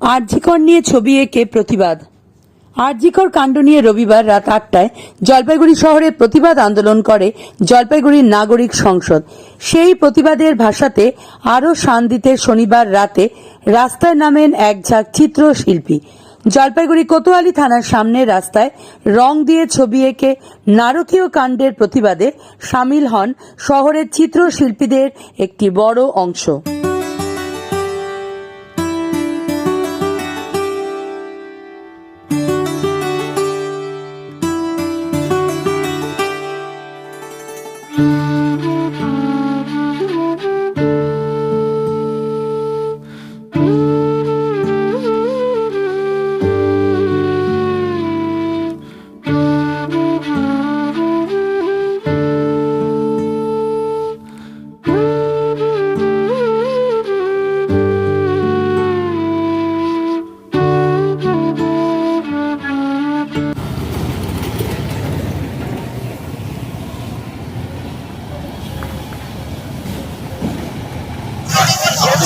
আরজিকর নিয়ে ছবি এঁকে প্রতিবাদ। আরজিকর কাণ্ড নিয়ে রবিবার রাত আটটায় জলপাইগুড়ি শহরে প্রতিবাদ আন্দোলন করে জলপাইগুড়ির নাগরিক সংসদ। সেই প্রতিবাদের ভাষাতে আরও শান দিতে শনিবার রাতে রাস্তায় নামেন এক ঝাঁক চিত্রশিল্পী। জলপাইগুড়ি কোতোয়ালি থানার সামনে রাস্তায় রং দিয়ে ছবি এঁকে নারকীয় কাণ্ডের প্রতিবাদে সামিল হন শহরের চিত্রশিল্পীদের একটি বড় অংশ।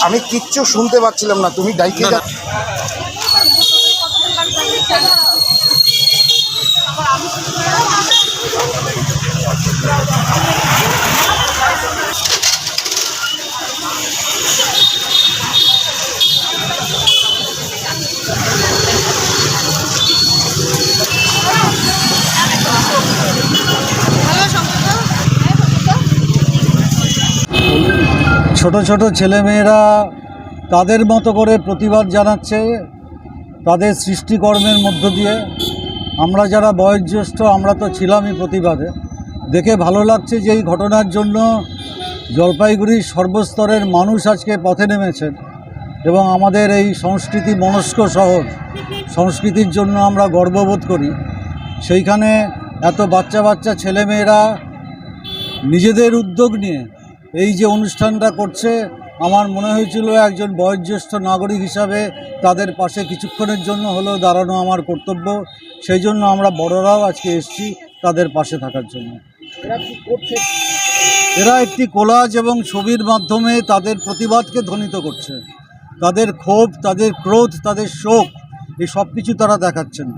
আমি কিচ্ছু শুনতে পাচ্ছিলাম না তুমি ডাইকে যা ছোট ছোট ছেলেমেয়েরা তাদের মতো করে প্রতিবাদ জানাচ্ছে তাদের সৃষ্টিকর্মের মধ্য দিয়ে। আমরা যারা বয়োজ্যেষ্ঠ, আমরা তো ছিলামই প্রতিবাদে। দেখে ভালো লাগছে যে এই ঘটনার জন্য জলপাইগুড়ির সর্বস্তরের মানুষ আজকে পথে নেমেছেন এবং আমাদের এই সংস্কৃতি মনস্ক শহর, সংস্কৃতির জন্য আমরা গর্ববোধ করি। সেইখানে এত বাচ্চা বাচ্চা ছেলেমেয়েরা নিজেদের উদ্যোগ নিয়ে এই যে অনুষ্ঠানটা করছে আমার মনে হয়েছিল একজন বয়োজ্যেষ্ঠ নাগরিক হিসাবে তাদের পাশে কিছুক্ষণের জন্য হলেও দাঁড়ানো আমার কর্তব্য। সেই জন্য আমরা বড়রাও আজকে এসেছি তাদের পাশে থাকার জন্য। এরা একটি কোলাজ এবং ছবির মাধ্যমে তাদের প্রতিবাদকে ধ্বনিত করছে। তাদের ক্ষোভ তাদের ক্রোধ তাদের শোক এই সব কিছু তারা দেখাচ্ছেন।